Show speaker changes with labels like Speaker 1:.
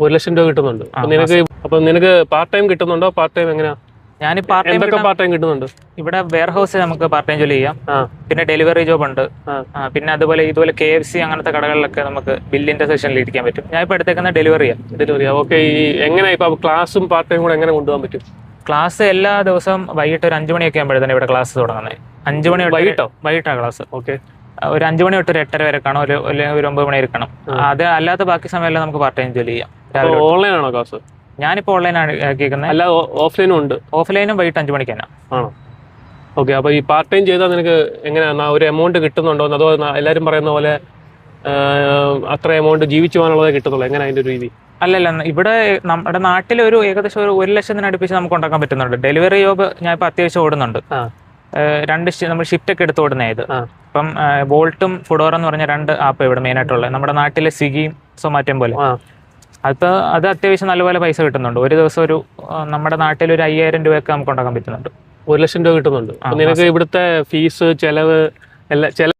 Speaker 1: ഒരു ലക്ഷം രൂപ കിട്ടുന്നുണ്ട്. അപ്പൊ നിനക്ക് അപ്പൊ നിനക്ക് പാർട്ട് ടൈം കിട്ടുന്നുണ്ടോ? പാർട്ട് ടൈം എങ്ങനെയാ?
Speaker 2: ഞാൻ പാർട്ട് ടൈം
Speaker 1: പാർട്ട് ടൈം കിട്ടുന്നുണ്ട്?
Speaker 2: ഇവിടെ വെയർ ഹൗസ് നമുക്ക് പാർട്ട് ടൈം ജോലി ചെയ്യാം. പിന്നെ ഡെലിവറി ജോബ് ഉണ്ട്. പിന്നെ അതുപോലെ ഇതുപോലെ കെ എഫ് സി അങ്ങനത്തെ കടകളിലൊക്കെ നമുക്ക് ബില്ലിന്റെ സെഷനിൽ ഇരിക്കാൻ പറ്റും. ഞാൻ ഇപ്പൊ എടുത്തേക്കുന്ന ഡെലിവറിയാ
Speaker 1: ഡെലിവറി ഓക്കെ ഈ എങ്ങനെ ഇപ്പൊ ക്ലാസ്സും പാർട്ട് ടൈം കൂടെ എങ്ങനെ കൊണ്ടുപോകാൻ പറ്റും?
Speaker 2: ക്ലാസ് എല്ലാ ദിവസവും വൈകിട്ട് ഒരു അഞ്ചു മണിയൊക്കെ ആകുമ്പോഴത്തേന് ഇവിടെ ക്ലാസ് തുടങ്ങുന്നത് അഞ്ചു മണി
Speaker 1: വൈകിട്ടോ?
Speaker 2: വൈകിട്ടാണ് ക്ലാസ്
Speaker 1: ഓക്കെ
Speaker 2: ഒരു അഞ്ചു മണി തൊട്ട് ഒരു എട്ടര വരെ കാണും. ഒരു ഒരു- ഒമ്പത് മണി വരെ കാണും. അത് അല്ലാത്ത ബാക്കി സമയമെല്ലാം നമുക്ക് പാർട്ട് ടൈം ജോലി ചെയ്യാം.
Speaker 1: ഓൺലൈൻ ആണോ ക്ലാസ്
Speaker 2: ഞാനിപ്പോൾ ഓൺലൈനാണ് കേൾക്കുന്നത്
Speaker 1: അല്ല ഓഫ്ലൈനും ഉണ്ട്.
Speaker 2: ഓഫ്ലൈനും വൈകിട്ട് അഞ്ച് മണിക്ക് തന്നെ.
Speaker 1: ആണോ? ഓക്കെ അപ്പൊ ഈ പാർട്ട് ടൈം ചെയ്താൽ നിനക്ക് എങ്ങനെയാ ഒരു എമൗണ്ട് കിട്ടുന്നുണ്ടോ? അതോ എല്ലാവരും പറയുന്ന പോലെ അത്ര എമൗണ്ട് ജീവിച്ചു പോകാനുള്ളതേ കിട്ടുന്നുള്ളൂ? എങ്ങനെ അതിന്റെ ഒരു രീതി?
Speaker 2: അല്ലല്ല ഇവിടെ നമ്മുടെ നാട്ടിൽ ഒരു ഏകദേശം ഒരു ഒരു ലക്ഷത്തിന് അടുപ്പിച്ച് നമുക്ക് ഉണ്ടാക്കാൻ പറ്റുന്നുണ്ട്. ഡെലിവറി ജോബ് ഞാൻ ഇപ്പൊ അത്യാവശ്യം ഓടുന്നുണ്ട്. രണ്ട് നമ്മൾ ഷിഫ്റ്റ് ഒക്കെ എടുത്ത് ഓടുന്ന ഇത്. ഇപ്പം ബോൾട്ടും ഫുഡോർ എന്ന് പറഞ്ഞ രണ്ട് ആപ്പ് ഇവിടെ മെയിൻ ആയിട്ടുള്ളത്. നമ്മുടെ നാട്ടിലെ സ്വിഗ്ഗിയും സൊമാറ്റോയും പോലെ. അത് അത് അത്യാവശ്യം നല്ലപോലെ പൈസ കിട്ടുന്നുണ്ട്. ഒരു ദിവസം ഒരു നമ്മുടെ നാട്ടിൽ ഒരു അയ്യായിരം രൂപയൊക്കെ നമുക്ക് ഉണ്ടാക്കാൻ പറ്റുന്നുണ്ട്.
Speaker 1: ഒരു ലക്ഷം രൂപ കിട്ടുന്നുണ്ട്. നിനക്ക് ഇവിടുത്തെ ഫീസ് ചെലവ് എല്ലാ